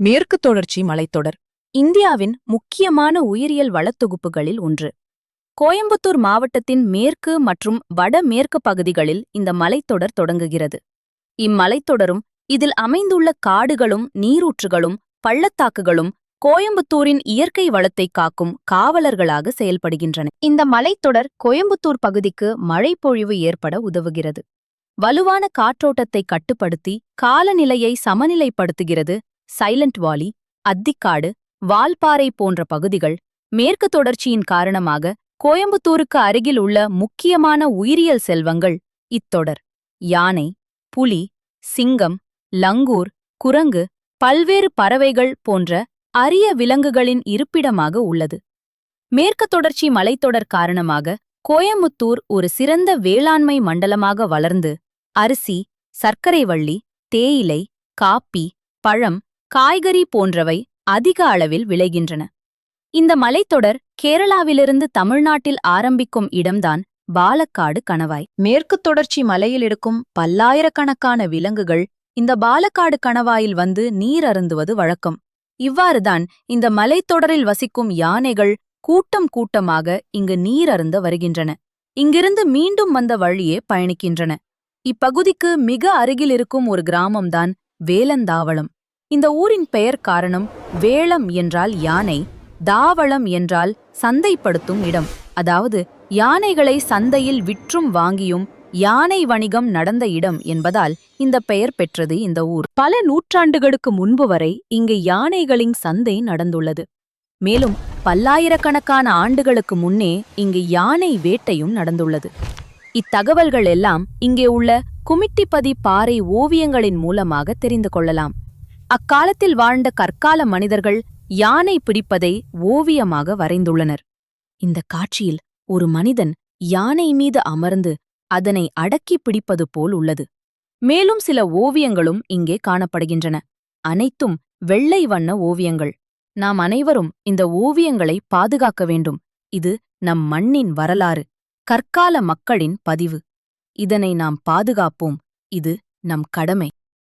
மேற்கு தொடர்ச்சி மலைத்தொடர். இந்தியாவின் முக்கியமான உயிரியல் வளத்தொகுப்புகளில் ஒன்று. கோயம்புத்தூர் மாவட்டத்தின் மேற்கு மற்றும் வடமேற்கு பகுதிகளில் இந்த மலைத்தொடர் தொடங்குகிறது. இம்மலைத்தொடரும் இதில் அமைந்துள்ள காடுகளும் நீரூற்றுகளும் பள்ளத்தாக்குகளும் கோயம்புத்தூரின் இயற்கை வளத்தை காக்கும் காவலர்களாக செயல்படுகின்றன. இந்த மலைத்தொடர் கோயம்புத்தூர் பகுதிக்கு மழைப்பொழிவு ஏற்பட உதவுகிறது. வலுவான காற்றோட்டத்தை கட்டுப்படுத்தி காலநிலையை சமநிலைப்படுத்துகிறது. சைலண்ட் வாலி அத்திக்காடு வால்பாறை போன்ற பகுதிகள் மேற்கு தொடர்ச்சியின் காரணமாக கோயம்புத்தூருக்கு அருகில் உள்ள முக்கியமான உயிரியல் செல்வங்கள் இத்தொடர். யானை புலி சிங்கம் லங்கூர் குரங்கு பல்வேறு பறவைகள் போன்ற அரிய விலங்குகளின் இருப்பிடமாக உள்ளது. மேற்கு தொடர்ச்சி மலைத்தொடர் காரணமாக கோயம்புத்தூர் ஒரு சிறந்த வேளாண்மை மண்டலமாக வளர்ந்து அரிசி சர்க்கரை வள்ளி தேயிலை காப்பி பழம் காய்கறி போன்றவை அதிக அளவில் விளைகின்றன. இந்த மலைத்தொடர் கேரளாவிலிருந்து தமிழ்நாட்டில் ஆரம்பிக்கும் இடம்தான் பாலக்காடு கணவாய். மேற்கு தொடர்ச்சி மலையில் இருக்கும் பல்லாயிரக்கணக்கான விலங்குகள் இந்த பாலக்காடு கணவாயில் வந்து நீர் அருந்துவது வழக்கம். இவ்வாறுதான் இந்த மலைத்தொடரில் வசிக்கும் யானைகள் கூட்டம் கூட்டமாக இங்கு நீர் அருந்த வருகின்றன. இங்கிருந்து மீண்டும் வந்த வழியே பயணிக்கின்றன. இப்பகுதிக்கு மிக அருகில் இருக்கும் ஒரு கிராமம்தான் வேலந்தாவளம். இந்த ஊரின் பெயர் காரணம் வேளம் என்றால் யானை தாவளம் என்றால் சந்தைப்படுத்தும் இடம். அதாவது யானைகளை சந்தையில் விற்றும் வாங்கியும் யானை வணிகம் நடந்த இடம் என்பதால் இந்த பெயர் பெற்றது இந்த ஊர். பல நூற்றாண்டுகளுக்கு முன்பு வரை இங்கு யானைகளின் சந்தை நடந்துள்ளது. மேலும் பல்லாயிரக்கணக்கான ஆண்டுகளுக்கு முன்னே இங்கு யானை வேட்டையும் நடந்துள்ளது. இத்தகவல்கள் எல்லாம் இங்கே உள்ள குமிட்டிப்பதி பாறை ஓவியங்களின் மூலமாக தெரிந்து கொள்ளலாம். அக்காலத்தில் வாழ்ந்த கற்கால மனிதர்கள் யானை பிடிப்பதை ஓவியமாக வரைந்துள்ளனர். இந்த காட்சியில் ஒரு மனிதன் யானை மீது அமர்ந்து அதனை அடக்கி பிடிப்பது போல் உள்ளது. மேலும் சில ஓவியங்களும் இங்கே காணப்படுகின்றன. அனைத்தும் வெள்ளை வண்ண ஓவியங்கள். நாம் அனைவரும் இந்த ஓவியங்களை பாதுகாக்க வேண்டும். இது நம் மண்ணின் வரலாறு கற்கால மக்களின் பதிவு. இதனை நாம் பாதுகாப்போம். இது நம் கடமை.